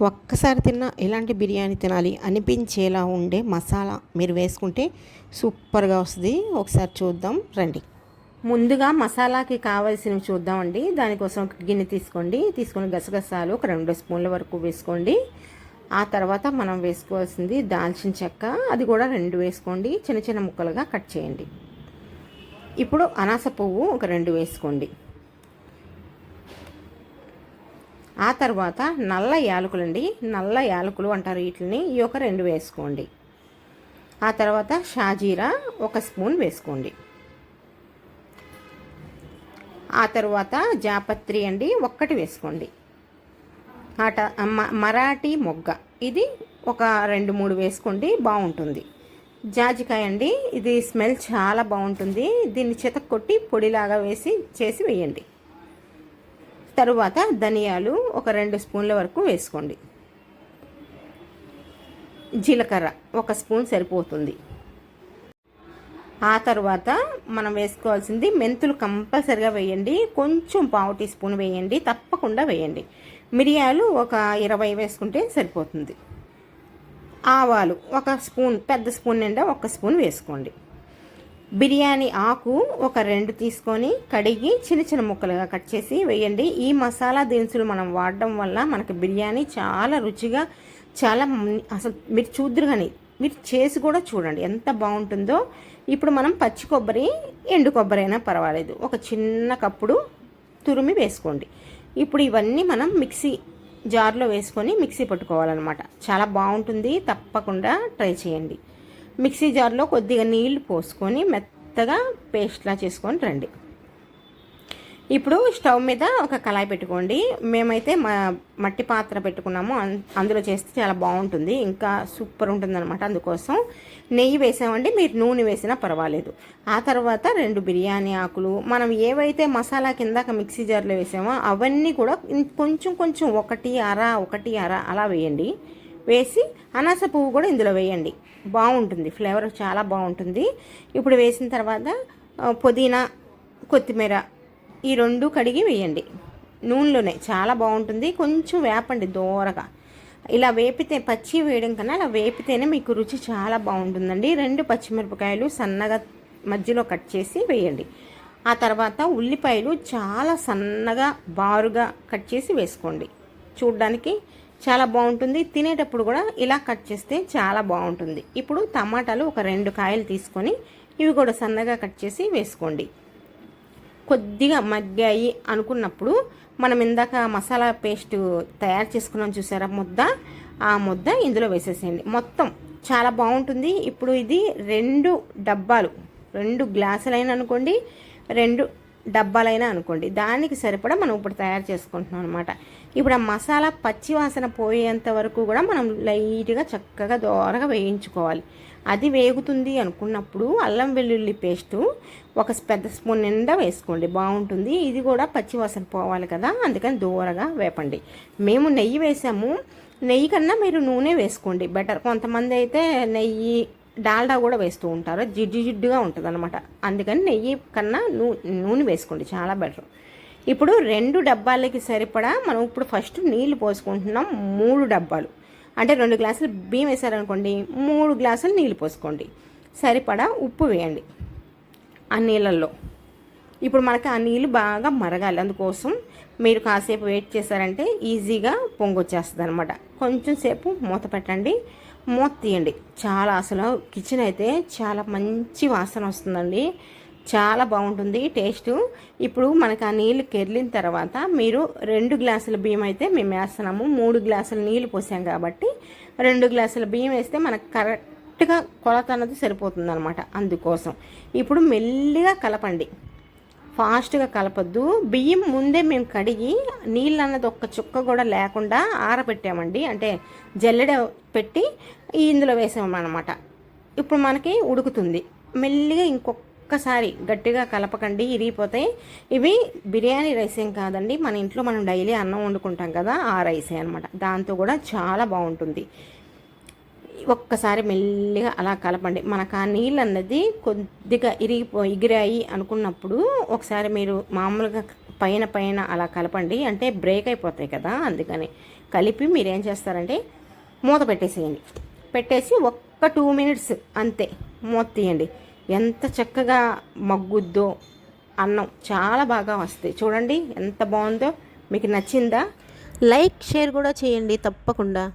ఒక్కసారి తిన్నా ఎలాంటి బిర్యానీ తినాలి అనిపించేలా ఉండే మసాలా మీరు వేసుకుంటే సూపర్గా వస్తుంది. ఒకసారి చూద్దాం రండి. ముందుగా మసాలాకి కావాల్సినవి చూద్దామండి. దానికోసం ఒక గిన్నె తీసుకోండి. తీసుకొని గసగసాలు ఒక రెండు స్పూన్ల వరకు వేసుకోండి. ఆ తర్వాత మనం వేసుకోవాల్సింది దాల్చిన చెక్క. అది కూడా రెండు వేసుకోండి. చిన్న చిన్న ముక్కలుగా కట్ చేయండి. ఇప్పుడు అనాస పువ్వు ఒక రెండు వేసుకోండి. ఆ తర్వాత నల్ల యాలకులండి నల్ల యాలకులు అంటారు వీటిని ఈ ఒక రెండు వేసుకోండి. ఆ తర్వాత షాజీరా ఒక స్పూన్ వేసుకోండి. ఆ తర్వాత జాపత్రి అండి ఒక్కటి వేసుకోండి. ఆట మరాఠీ మొగ్గ. ఇది ఒక రెండు మూడు వేసుకోండి బాగుంటుంది. జాజికాయ అండి ఇది స్మెల్ చాలా బాగుంటుంది. దీన్ని చితక్కొట్టి పొడిలాగా వేసి చేసి వేయండి. తరువాత ధనియాలు ఒక రెండు స్పూన్ల వరకు వేసుకోండి. జీలకర్ర ఒక స్పూన్ సరిపోతుంది. ఆ తర్వాత మనం వేసుకోవాల్సింది మెంతులు కంపల్సరిగా వేయండి. కొంచెం పావు టీ స్పూన్ వేయండి. తప్పకుండా వేయండి. మిరియాలు ఒక ఇరవై వేసుకుంటే సరిపోతుంది. ఆవాలు ఒక స్పూన్ పెద్ద స్పూన్ నిండా ఒక స్పూన్ వేసుకోండి. బిర్యానీ ఆకు ఒక రెండు తీసుకొని కడిగి చిన్న చిన్న ముక్కలుగా కట్ చేసి వేయండి. ఈ మసాలా దినుసులు మనం వాడడం వల్ల మనకి బిర్యానీ చాలా రుచిగా చాలా అసలు మీరు చూద్దరు కానీ మీరు చేసి కూడా చూడండి ఎంత బాగుంటుందో. ఇప్పుడు మనం పచ్చి కొబ్బరి ఎండు కొబ్బరి అయినా పర్వాలేదు. ఒక చిన్న కప్పుడు తురిమి వేసుకోండి. ఇప్పుడు ఇవన్నీ మనం మిక్సీ జార్లో వేసుకొని మిక్సీ పట్టుకోవాలన్నమాట. చాలా బాగుంటుంది. తప్పకుండా ట్రై చేయండి. మిక్సీ జార్లో కొద్దిగా నీళ్ళు పోసుకొని మెత్తగా పేస్ట్లా చేసుకొని రండి. ఇప్పుడు స్టవ్ మీద ఒక కళాయి పెట్టుకోండి. మేమైతే మా మట్టి పాత్ర పెట్టుకున్నాము. అందులో చేస్తే చాలా బాగుంటుంది. ఇంకా సూపర్ ఉంటుంది అనమాట అందుకోసం. నెయ్యి వేసామండి మీరు నూనె వేసినా పర్వాలేదు. ఆ తర్వాత రెండు బిర్యానీ ఆకులు మనం ఏవైతే మసాలా కిందాక మిక్సీ జార్లో వేసామో అవన్నీ కూడా కొంచెం కొంచెం ఒకటి అర ఒకటి అర అలా వేయండి. వేసి అనాస పువ్వు కూడా ఇందులో వేయండి. బాగుంటుంది. ఫ్లేవర్ చాలా బాగుంటుంది. ఇప్పుడు వేసిన తర్వాత పుదీనా కొత్తిమీర ఈ రెండు కడిగి వేయండి. నూనెలోనే చాలా బాగుంటుంది. కొంచెం వేపండి దూరగా. ఇలా వేపితే పచ్చి వేయడం కన్నా అలా వేపితేనే మీకు రుచి చాలా బాగుంటుందండి. రెండు పచ్చిమిరపకాయలు సన్నగా మధ్యలో కట్ చేసి వేయండి. ఆ తర్వాత ఉల్లిపాయలు చాలా సన్నగా బారుగా కట్ చేసి వేసుకోండి. చూడ్డానికి చాలా బాగుంటుంది. తినేటప్పుడు కూడా ఇలా కట్ చేస్తే చాలా బాగుంటుంది. ఇప్పుడు టమాటాలు ఒక రెండు కాయలు తీసుకొని ఇవి కూడా సన్నగా కట్ చేసి వేసుకోండి. కొద్దిగా మగ్గాయి అనుకున్నప్పుడు మనం ఇందాక మసాలా పేస్ట్ తయారు చేసుకున్నాం చూసారా ముద్ద? ఆ ముద్ద ఇందులో వేసేసేయండి. మొత్తం చాలా బాగుంటుంది. ఇప్పుడు ఇది రెండు డబ్బాలు రెండు గ్లాసులైన అనుకోండి రెండు డబ్బాలైనా అనుకోండి. దానికి సరిపడా మనం ఇప్పుడు తయారు చేసుకుంటున్నాం అనమాట ఇప్పుడు ఆ మసాలా పచ్చి వాసన పోయేంత వరకు కూడా మనం లైట్గా చక్కగా దోరగా వేయించుకోవాలి. అది వేగుతుంది అనుకున్నప్పుడు అల్లం వెల్లుల్లి పేస్టు ఒక పెద్ద స్పూన్ నిండా వేసుకోండి. బాగుంటుంది. ఇది కూడా పచ్చి వాసన పోవాలి కదా అందుకని దూరగా వేపండి. మేము నెయ్యి వేసాము. నెయ్యి కన్నా మీరు నూనె వేసుకోండి. బెటర్. కొంతమంది అయితే నెయ్యి డాల్డా కూడా వేస్తూ ఉంటారు. జిడ్డు జిడ్డుగా ఉంటుంది అనమాట అందుకని నెయ్యి కన్నా నూ నూనె వేసుకోండి. చాలా బెటర్. ఇప్పుడు రెండు డబ్బాలకి సరిపడా మనం ఇప్పుడు ఫస్ట్ నీళ్ళు పోసుకుంటున్నాం మూడు డబ్బాలు. అంటే రెండు గ్లాసులు బియ్యం వేసారనుకోండి మూడు గ్లాసులు నీళ్ళు పోసుకోండి. సరిపడా ఉప్పు వేయండి ఆ నీళ్ళల్లో. ఇప్పుడు మనకి ఆ నీళ్ళు బాగా మరగాలి. అందుకోసం మీరు కాసేపు వెయిట్ చేశారంటే ఈజీగా పొంగొచ్చేస్తుంది అనమాట కొంచెం సేపు మూత పెట్టండి. మూత తీయండి. చాలా అసలు కిచెన్ అయితే చాలా మంచి వాసన వస్తుందండి. చాలా బాగుంటుంది టేస్ట్. ఇప్పుడు మనకు ఆ నీళ్ళు కెర్లిన తర్వాత మీరు రెండు గ్లాసుల బియ్యం అయితే మేము వేస్తున్నాము. మూడు గ్లాసుల నీళ్ళు పోసాం కాబట్టి రెండు గ్లాసుల బియ్యం వేస్తే మనకు కరెక్ట్గా కొలత అన్నది సరిపోతుంది అనమాట అందుకోసం. ఇప్పుడు మెల్లిగా కలపండి. ఫాస్ట్గా కలపద్దు. బియ్యం ముందే మేము కడిగి నీళ్ళు అన్నది ఒక్క చుక్క కూడా లేకుండా ఆరబెట్టామండి. అంటే జల్లెడ పెట్టి ఇందులో వేసామన్నమాట. ఇప్పుడు మనకి ఉడుకుతుంది. మెల్లిగా ఇంకొకసారి గట్టిగా కలపకండి ఇరిగిపోతాయి ఇవి బిర్యానీ రైస్ ఏం కాదండి. మన ఇంట్లో మనం డైలీ అన్నం వండుకుంటాం కదా ఆ రైసే అనమాట దాంతో కూడా చాలా బాగుంటుంది. ఒక్కసారి మెల్లిగా అలా కలపండి. మనకు ఆ నీళ్ళు అన్నది కొద్దిగా ఇరిగిపో ఎగిరాయి అనుకున్నప్పుడు ఒకసారి మీరు మామూలుగా పైన పైన అలా కలపండి. అంటే బ్రేక్ అయిపోతాయి కదా అందుకని. కలిపి మీరు ఏం చేస్తారంటే మూత పెట్టేసేయండి. పెట్టేసి ఒక్క టూ మినిట్స్ అంతే మూత తీయండి. ఎంత చక్కగా మగ్గుద్దో అన్నం చాలా బాగా వస్తాయి. చూడండి ఎంత బాగుందో. మీకు నచ్చిందా? లైక్ షేర్ కూడా చేయండి తప్పకుండా.